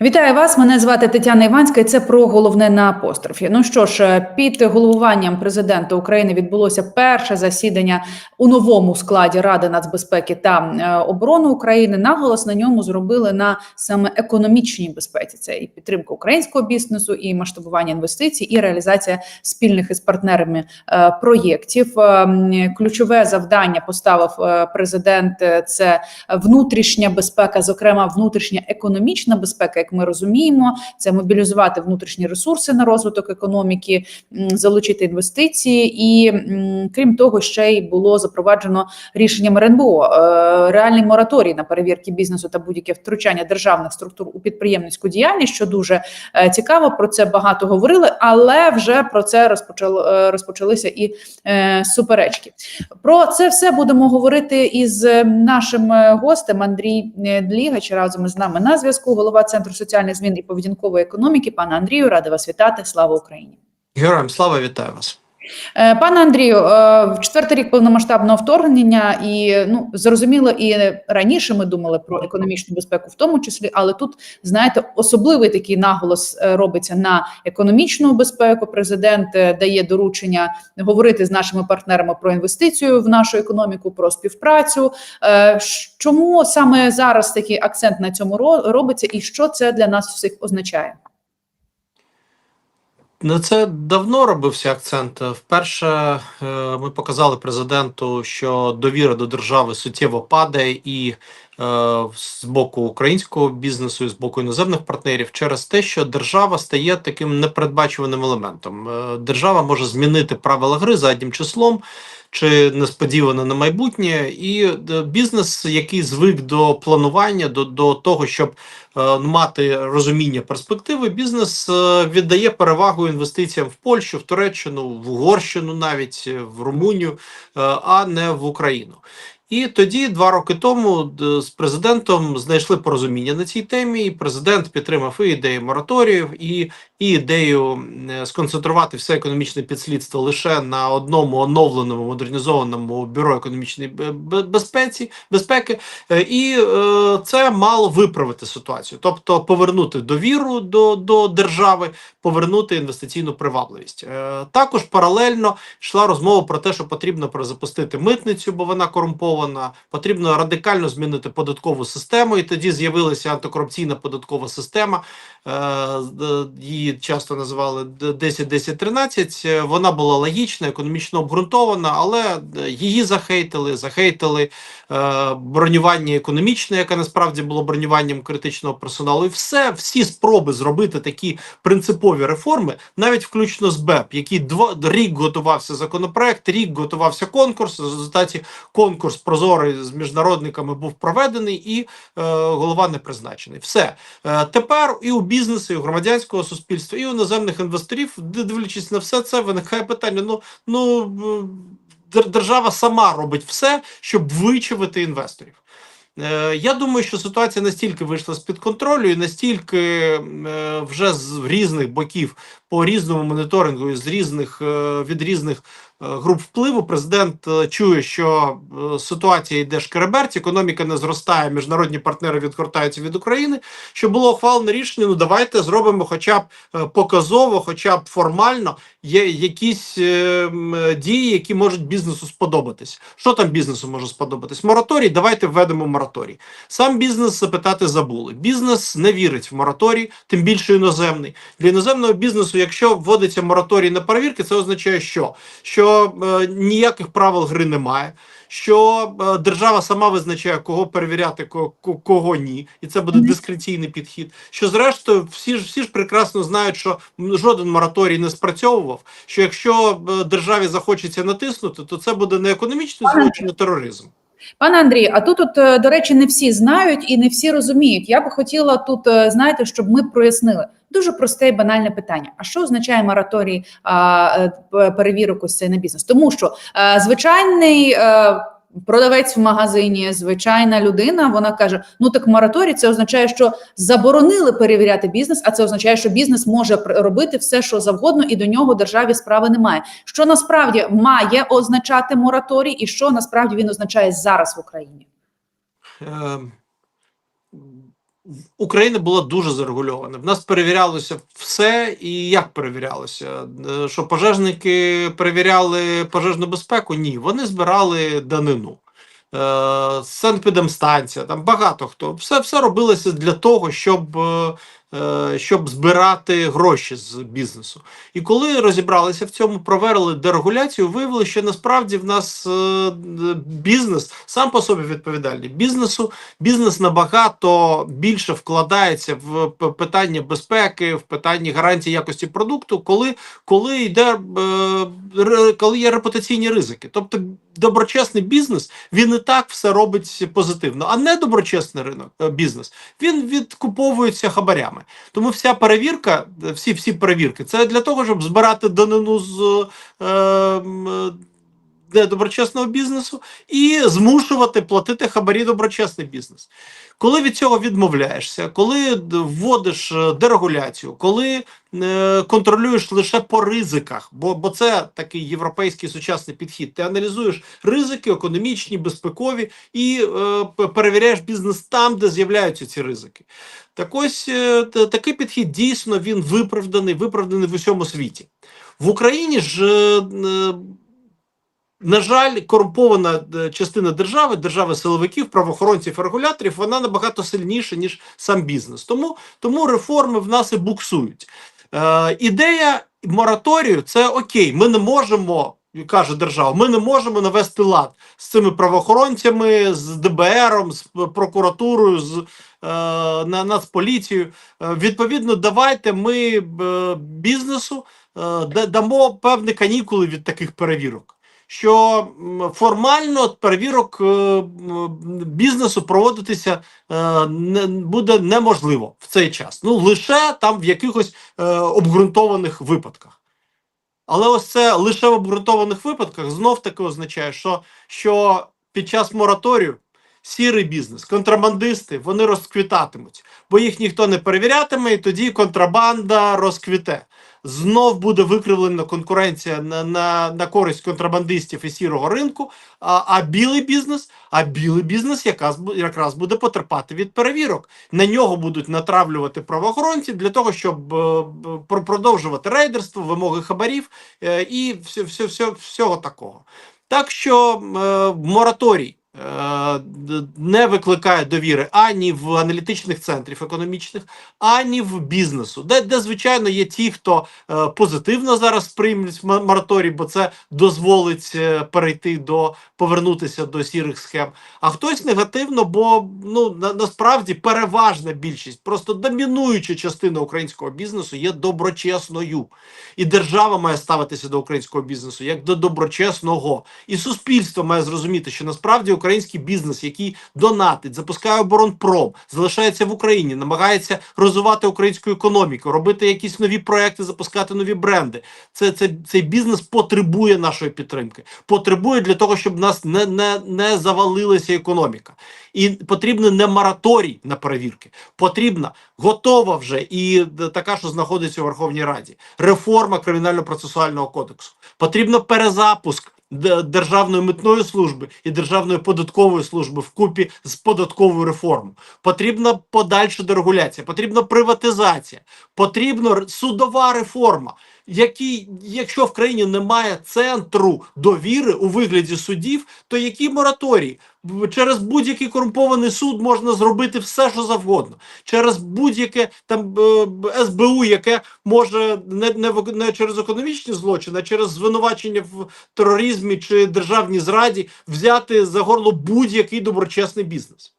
Вітаю вас. Мене звати Тетяна Іванська. і Це про головне на апострофі. Ну що ж, е, під головуванням президента України відбулося перше засідання у новому складі Ради нацбезпеки та е, оборони України. Наголос на ньому зробили на саме економічній безпеці. Це і підтримка українського бізнесу, і масштабування інвестицій, і реалізація спільних із партнерами е, проєктів. Ключове завдання поставив президент. Це внутрішня безпека, зокрема внутрішня економічна безпека, як ми розуміємо, це мобілізувати внутрішні ресурси на розвиток економіки, залучити інвестиції, і крім того, ще й було запроваджено рішенням РНБО е, реальний мораторій на перевірки бізнесу та будь-яке втручання державних структур у підприємницьку діяльність, що дуже е, цікаво. Про це багато говорили, але вже про це розпочало е, розпочалися і суперечки. Про це все будемо говорити із нашим гостем Андрій Длігач разом із нами на зв'язку. Голова центру соціальних змін і поведінкової економіки. Пане Андрію, рада вас вітати. Слава Україні. Героям слава вітаю вас. Е, Пане Андрію, е, четвертий рік повномасштабного вторгнення, і ну зрозуміло, і раніше ми думали про економічну безпеку, в тому числі, але тут знаєте, особливий такий наголос е, робиться на економічну безпеку. Президент дає доручення говорити з нашими партнерами про інвестицію в нашу економіку, про співпрацю. Чому саме зараз такий акцент на цьому робиться, і що це для нас всіх означає? На це давно робився акцент. Вперше е, ми показали президенту, що довіра до держави суттєво падає і з боку українського бізнесу, з боку іноземних партнерів, через те, що держава стає таким непередбачуваним елементом. Е, Держава може змінити правила гри заднім числом. Чи несподівано на майбутнє, і е, бізнес, який звик до планування, до, до того, щоб е, мати розуміння перспективи, бізнес е, віддає перевагу інвестиціям в Польщу, в Туреччину, в Угорщину, навіть е, в Румунію, е, а не в Україну. І тоді, два роки тому, з президентом знайшли порозуміння на цій темі. І президент підтримав і ідею мораторіїв, і, і ідею сконцентрувати все економічне підслідство лише на одному оновленому модернізованому бюро економічної бе- бе- безпеці безпеки. Е, І е, це мало виправити ситуацію, тобто повернути довіру до, до держави, повернути інвестиційну привабливість. Е, також паралельно йшла розмова про те, що потрібно перезапустити митницю, бо вона корумпована. Потрібно радикально змінити податкову систему, і тоді з'явилася антикорупційна податкова система. Е, її часто називали 10-10-13. Е, Вона була логічна, економічно обґрунтована, але е, її захейтили, захейтили е, бронювання економічне, яке насправді було бронюванням критичного персоналу. І все, всі спроби зробити такі принципові реформи, навіть включно з БЕП, який два рік готувався законопроект, рік готувався конкурс. В результаті конкурс прозорий з міжнародниками був проведений, і е, голова не призначений. Все Е, тепер і у бізнесу, і у громадянського суспільства, і у іноземних інвесторів, дивлячись на все це, виникає питання: ну ну держава сама робить все, щоб вичавити інвесторів. Е, Я думаю, що ситуація настільки вийшла з під контролю, і настільки е, вже з різних боків по різному моніторингу з різних е, від різних груп впливу президент е, чує, що е, ситуація йде шкереберть, економіка не зростає, міжнародні партнери відгортаються від України. Що було ухвалене рішення? Ну давайте зробимо, хоча б е, показово, хоча б формально, є якісь е, е, дії, які можуть бізнесу сподобатись. Що там бізнесу може сподобатись? Мораторій, давайте введемо мораторій. Сам бізнес запитати забули. Бізнес не вірить в мораторій, тим більше іноземний. Для іноземного бізнесу, якщо вводиться мораторій на перевірки, це означає, що, що е, ніяких правил гри немає. Що е, держава сама визначає, кого перевіряти, ко- ко- кого ні, і це буде дискреційний підхід. Що зрештою, всі ж всі ж прекрасно знають, що жоден мораторій не спрацьовував. Що якщо е, державі захочеться натиснути, то це буде не економічний злочин, а тероризм. Пане Андрій, а тут, от, е, до речі, не всі знають і не всі розуміють. Я би хотіла тут, е, знаєте, щоб ми прояснили дуже просте і банальне питання: а що означає мораторій е, перевірок ось на бізнес? Тому що звичайний. Продавець в магазині, звичайна людина, вона каже: ну так мораторій це означає, що заборонили перевіряти бізнес, а це означає, що бізнес може робити все, що завгодно, і до нього державі справи немає. Що насправді має означати мораторій, і що насправді він означає зараз в Україні? Е, Україна була дуже зарегульована. В нас перевірялося все, і як перевірялося? Е, Що пожежники перевіряли пожежну безпеку? Ні, вони збирали данину. Санпідемстанція, там багато хто. Все, все робилося для того, щоб, е, е, щоб збирати гроші з бізнесу. І коли розібралися в цьому, провели дерегуляцію, виявили, що насправді в нас е, бізнес сам по собі відповідальний. Бізнесу бізнес набагато більше вкладається в питання безпеки, в питання гарантії якості продукту, коли, коли йде е, коли є репутаційні ризики. Тобто доброчесний бізнес він і так все робить позитивно, а недоброчесний ринок е, бізнес він відкуповується хабарями. Тому вся перевірка, е, всі всі перевірки, це для того, щоб збирати данину з е, м, е, недоброчесного бізнесу і змушувати платити хабарі доброчесний бізнес. Коли від цього відмовляєшся, коли вводиш е, дерегуляцію, коли е, контролюєш лише по ризиках, бо, бо це такий європейський сучасний підхід. Ти аналізуєш ризики, економічні, безпекові, і е, перевіряєш бізнес там, де з'являються ці ризики. Так ось е, такий підхід дійсно він виправданий, виправданий в усьому світі. В Україні ж. е, е, на жаль, корумпована е, частина держави, держави силовиків, правоохоронців і регуляторів, вона набагато сильніша, ніж сам бізнес. Тому, тому реформи в нас і буксують. Е, ідея мораторію це окей, ми не можемо. Каже держава, ми не можемо навести лад з цими правоохоронцями, з ДБРом, з прокуратурою, з е, на Нацполіцією. Е, відповідно, давайте ми е, бізнесу е, дамо певні канікули від таких перевірок що формально перевірок е, бізнесу проводитися е, буде неможливо в цей час. Ну лише там в якихось е, обґрунтованих випадках. Але ось це лише в обґрунтованих випадках знов таки означає, що, що під час мораторію сірий бізнес, контрабандисти вони розквітатимуть, бо їх ніхто не перевірятиме, і тоді контрабанда розквіте знов буде викривлена конкуренція на, на, на користь контрабандистів і сірого ринку. А, а білий бізнес, а білий бізнес якраз, якраз буде потерпати від перевірок. На нього будуть натравлювати правоохоронці для того, щоб е, продовжувати рейдерство, вимоги хабарів е, і все, все, все, всього такого. Так що е, мораторій. Е, Не викликає довіри ані в аналітичних центрів економічних, ані в бізнесу, де, де звичайно є ті, хто е, позитивно зараз приймуть мораторій, бо це дозволить е, перейти до повернутися до сірих схем. А хтось негативно, бо ну на, насправді переважна більшість, просто домінуюча частина українського бізнесу є доброчесною, і держава має ставитися до українського бізнесу як до доброчесного, і суспільство має зрозуміти, що насправді український бізнес, який донатить, запускає оборонпром, залишається в Україні, намагається розвивати українську економіку, робити якісь нові проекти, запускати нові бренди. Це, це цей бізнес потребує нашої підтримки, потребує для того, щоб нас не, не, не завалилася економіка. І потрібен не мораторій на перевірки, потрібна готова вже і така, що знаходиться у Верховній Раді, реформа кримінально-процесуального кодексу. Потрібно перезапуск Державної митної служби і Державної податкової служби вкупі з податковою реформою. Потрібна подальша дерегуляція, потрібна приватизація, потрібна судова реформа. Які, якщо в країні немає центру довіри у вигляді судів, то які мораторії? Через будь-який корумпований суд можна зробити все, що завгодно. Через будь-яке там е, СБУ, яке може не, не, не через економічні злочини, а через звинувачення в тероризмі чи державній зраді взяти за горло будь-який доброчесний бізнес.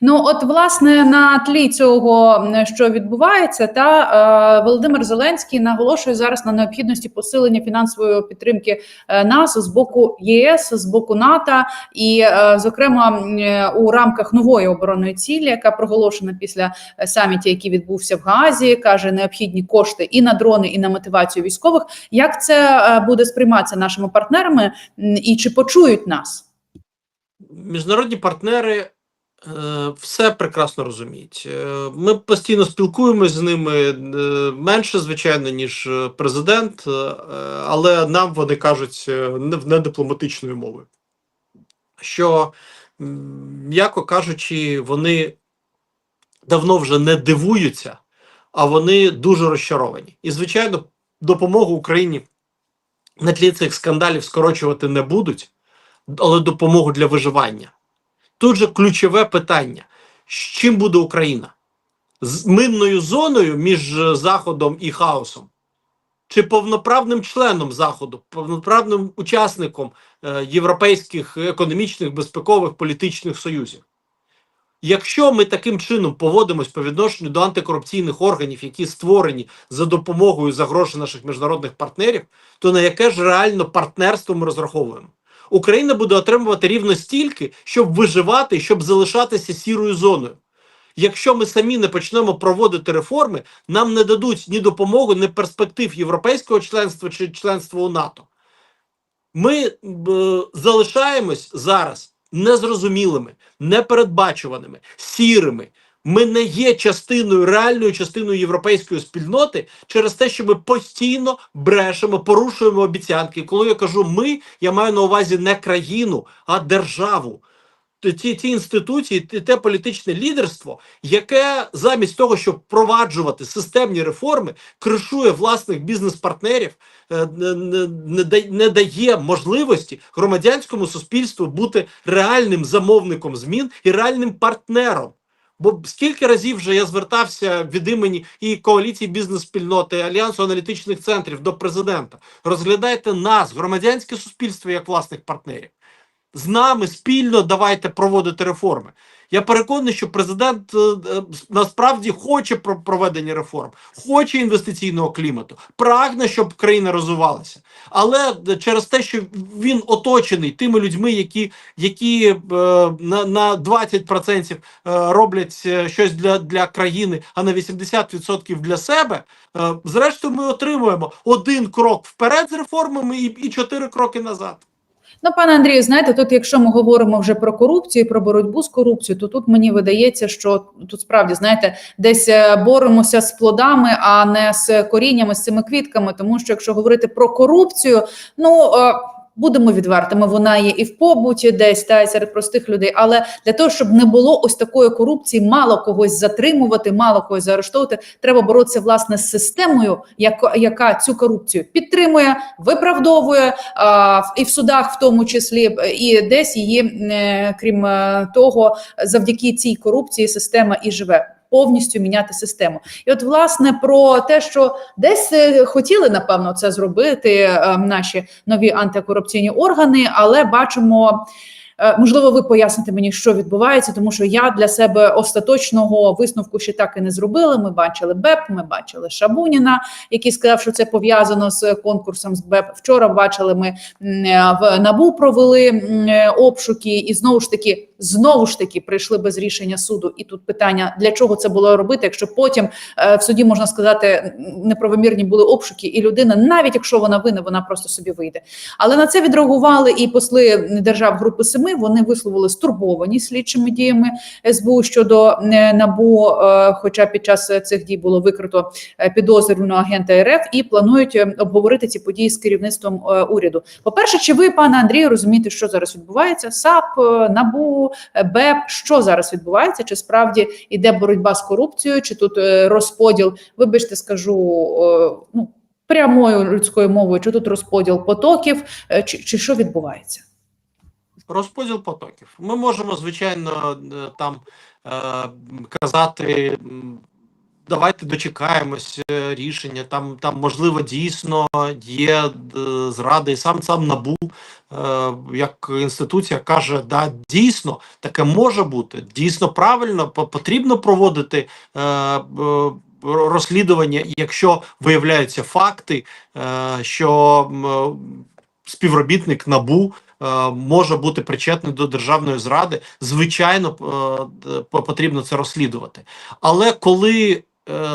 Ну, от, власне, на тлі цього, що відбувається, та е, Володимир Зеленський наголошує зараз на необхідності посилення фінансової підтримки е, нас з боку ЄС, з боку НАТО, і, е, зокрема, е, у рамках нової оборонної цілі, яка проголошена після саміту, який відбувся в Гаазі, каже необхідні кошти і на дрони, і на мотивацію військових. Як це е, буде сприйматися нашими партнерами, і чи почують нас? Міжнародні партнери все прекрасно розуміють. Е, Ми постійно спілкуємося з ними е, менше, звичайно, ніж е, президент, е, але нам вони кажуть е, не дипломатичною мовою. Що, м'яко кажучи, вони давно вже не дивуються, а вони дуже розчаровані. І, звичайно, допомогу Україні на тлі цих скандалів скорочувати не будуть, але допомогу для виживання. Тут же ключове питання: з чим буде Україна? З минною зоною між е, Заходом і хаосом? Чи повноправним членом Заходу, повноправним учасником е, європейських економічних, безпекових політичних союзів? Якщо ми таким чином поводимось по відношенню до антикорупційних органів, які створені за допомогою за гроші наших міжнародних партнерів, то на яке ж реально партнерство ми розраховуємо? Україна буде отримувати рівно стільки, щоб виживати, щоб залишатися сірою зоною. Якщо ми самі не почнемо проводити реформи, нам не дадуть ні допомоги, ні перспектив європейського членства чи членства у НАТО. Ми б, залишаємось зараз незрозумілими, непередбачуваними, сірими. Ми не є частиною, реальною частиною європейської спільноти через те, що ми постійно брешемо, порушуємо обіцянки. Коли я кажу ми, я маю на увазі не країну, а державу. Ті, ті інституції, те політичне лідерство, яке замість того, щоб впроваджувати системні реформи, кришує власних бізнес-партнерів, е, не дає можливості громадянському суспільству бути реальним замовником змін і реальним партнером. Бо скільки разів вже я звертався від імені і коаліції бізнес-спільноти, і Альянсу аналітичних центрів до президента. Розглядайте нас, громадянське суспільство, як власних партнерів. З нами спільно давайте проводити реформи. Я переконаний, що президент е, е, насправді хоче про проведення реформ, хоче інвестиційного клімату, прагне, щоб країна розвивалася. Але е, через те, що він оточений тими людьми, які, які на, на 20% е, роблять щось для, для країни, а на 80% для себе, зрештою, ми отримуємо один крок вперед з реформами і, і чотири кроки назад. Ну, пане Андрію, знаєте, тут, якщо ми говоримо вже про корупцію, про боротьбу з корупцією, то тут мені видається, що тут справді знаєте, десь е, боремося з плодами, а не з коріннями, з цими квітками. Тому що якщо говорити про корупцію, ну. Будемо відвертими, вона є і в побуті, десь та серед простих людей. Але для того, щоб не було ось такої корупції, мало когось затримувати, мало когось заарештовувати, треба боротися власне з системою, яка, цю корупцію підтримує, виправдовує а, і в судах, в тому числі, і десь її, е, крім е, того, завдяки цій корупції система і живе. Повністю міняти систему, і от власне про те, що десь е, хотіли напевно це зробити е, наші нові антикорупційні органи, але бачимо. Е, Можливо, ви поясните мені, що відбувається, тому що я для себе остаточного висновку ще так і не зробила. Ми бачили БЕП, ми бачили Шабуніна, який сказав, що це пов'язано з конкурсом з БЕП. Вчора бачили ми е, в набу провели е, обшуки, і знову ж таки, знову ж таки, прийшли без рішення суду. І тут питання: для чого це було робити, якщо потім в суді можна сказати неправомірні були обшуки, і людина, навіть якщо вона винна, вона просто собі вийде. Але на це відреагували і посли держав Групи Семи. Вони висловили стурбовані слідчими діями СБУ щодо е, набу. е, Хоча під час цих дій було викрито е, підозрюваного агента РФ і планують обговорити ці події з керівництвом уряду. По перше, чи ви, пане Андрію, розумієте, що зараз відбувається? САП, набу, БЕП, що зараз відбувається? Чи справді йде боротьба з корупцією, чи тут розподіл? Вибачте, скажу ну прямою людською мовою, чи тут розподіл потоків, чи, чи що відбувається? Розподіл потоків. Ми можемо, звичайно, е, там е, казати. Давайте дочекаємось е, рішення. Там, там можливо, дійсно є зради, і сам сам набу як інституція каже: да, дійсно таке може бути. Дійсно правильно потрібно проводити розслідування, якщо виявляються факти, що співробітник набу може бути причетний до державної зради, звичайно, е, по- потрібно це розслідувати. Але коли е,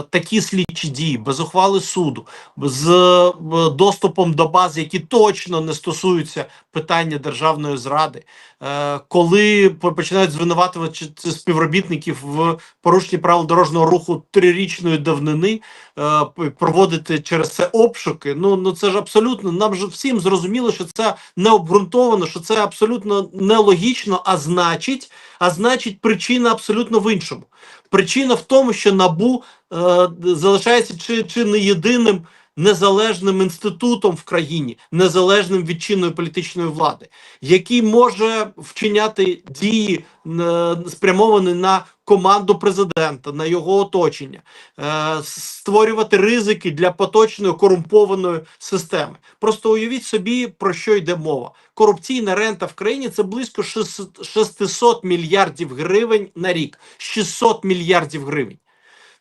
такі слідчі дії без ухвали суду, з е, доступом до бази, які точно не стосуються питання державної зради, е, коли починають звинуватувати співробітників в порушенні правил дорожнього руху трирічної давнини, е, проводити через це обшуки. Ну ну це ж абсолютно нам ж всім зрозуміло, що це не обґрунтовано, що це абсолютно нелогічно, а значить, а значить, причина абсолютно в іншому. Причина в тому, що набу е, залишається чи, чи не єдиним незалежним інститутом в країні, незалежним від чинної політичної влади, який може вчиняти дії е, спрямовані на команду президента, на його оточення, е, створювати ризики для поточної корумпованої системи. Просто уявіть собі, про що йде мова. Корупційна рента в країні це близько 600 мільярдів гривень на рік. 600 мільярдів гривень.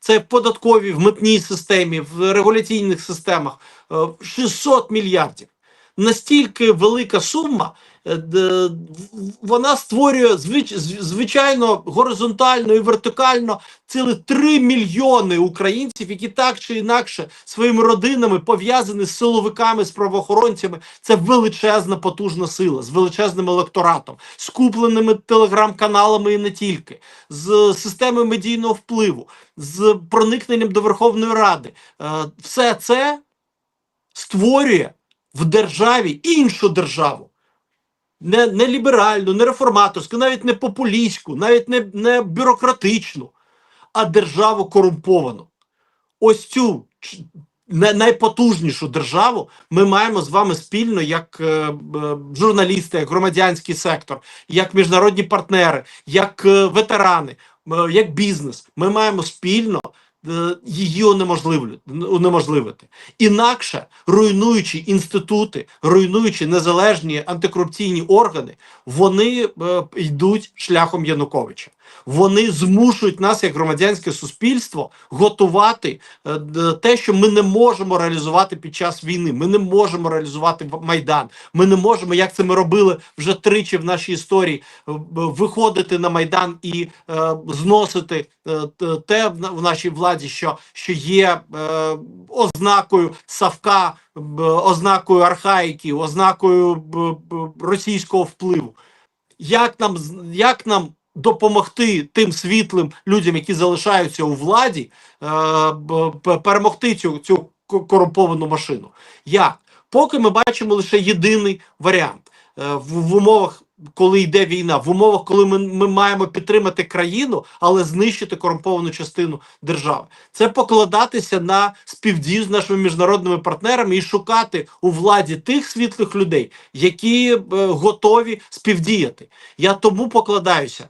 Це в податковій, в митній системі, в регуляційних системах. Е, 600 мільярдів. Настільки велика сума, е, вона створює звич, звичайно горизонтально і вертикально цілих 3 мільйони українців, які так чи інакше своїми родинами пов'язані з силовиками, з правоохоронцями. Це величезна потужна сила з величезним електоратом, з купленими телеграм-каналами і не тільки, з системою медійного впливу, з проникненням до Верховної Ради. Е, Все це створює в державі іншу державу. Не, не ліберальну, не реформаторську, навіть не популістську, навіть не, не бюрократичну, а державу корумповану. Ось цю найпотужнішу державу ми маємо з вами спільно, як е, журналісти, як громадянський сектор, як міжнародні партнери, як е, ветерани, е, як бізнес. Ми маємо спільно її унеможливити. Інакше, руйнуючи інститути, руйнуючи незалежні антикорупційні органи, вони е, йдуть шляхом Януковича. Вони змушують нас, як громадянське суспільство, готувати е, те, що ми не можемо реалізувати під час війни. Ми не можемо реалізувати майдан. Ми не можемо, як це ми робили вже тричі в нашій історії, е, виходити на майдан і е, зносити е, те в нашій владі, що, що є е, ознакою Савка, ознакою архаїки, ознакою російського впливу. Як нам як нам допомогти тим світлим людям, які залишаються у владі, е, перемогти цю, цю корумповану машину? Як? Поки ми бачимо лише єдиний варіант Е, в, в умовах. Коли йде війна, в умовах, коли ми, ми маємо підтримати країну, але знищити корумповану частину держави, це покладатися на співдію з нашими міжнародними партнерами і шукати у владі тих світлих людей, які е, готові співдіяти. Я тому покладаюся.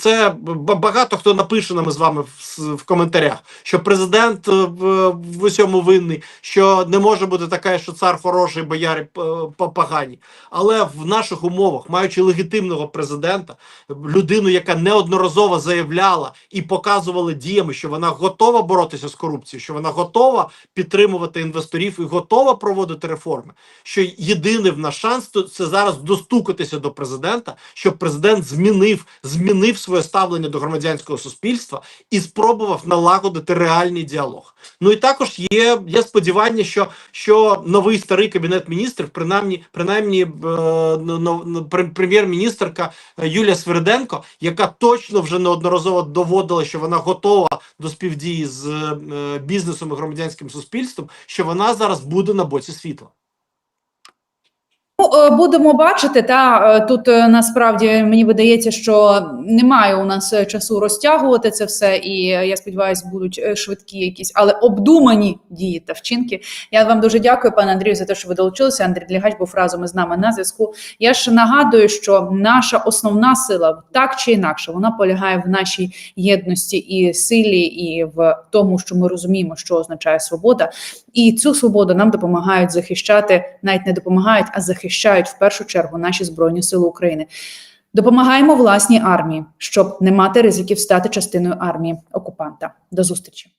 Це багато хто напише нам з вами в, в коментарях, що президент е, в, усьому винний, що не може бути таке, що цар хороший, бояри п- п- погані. Але в наших умовах, маючи легітимного президента, людину, яка неодноразово заявляла і показувала діями, що вона готова боротися з корупцією, що вона готова підтримувати інвесторів і готова проводити реформи. Що єдиний в наш шанс це зараз достукатися до президента, щоб президент змінив, змінив своє ставлення до громадянського суспільства і спробував налагодити реальний діалог. Ну і також є, є сподівання, що, що новий старий кабінет міністрів, принаймні, принаймні е, ну, ну, ну, пр- прем'єр-міністрка е, Юлія Свериденко, яка точно вже неодноразово доводила, що вона готова до співдії з е, бізнесом і громадянським суспільством, що вона зараз буде на боці світла. Е, будемо бачити. Та е, тут е, насправді мені видається, що немає у нас часу розтягувати це все, і я сподіваюся, будуть швидкі якісь, але обдумані дії та вчинки. Я вам дуже дякую, пане Андрію, за те, що ви долучилися. Андрій Длігач був разом із нами на зв'язку. Я ж нагадую, що наша основна сила так чи інакше вона полягає в нашій єдності і силі, і в тому, що ми розуміємо, що означає свобода. І цю свободу нам допомагають захищати, навіть не допомагають, а захищають в першу чергу наші збройні сили України. Допомагаємо власній армії, щоб не мати ризиків стати частиною армії окупанта. До зустрічі.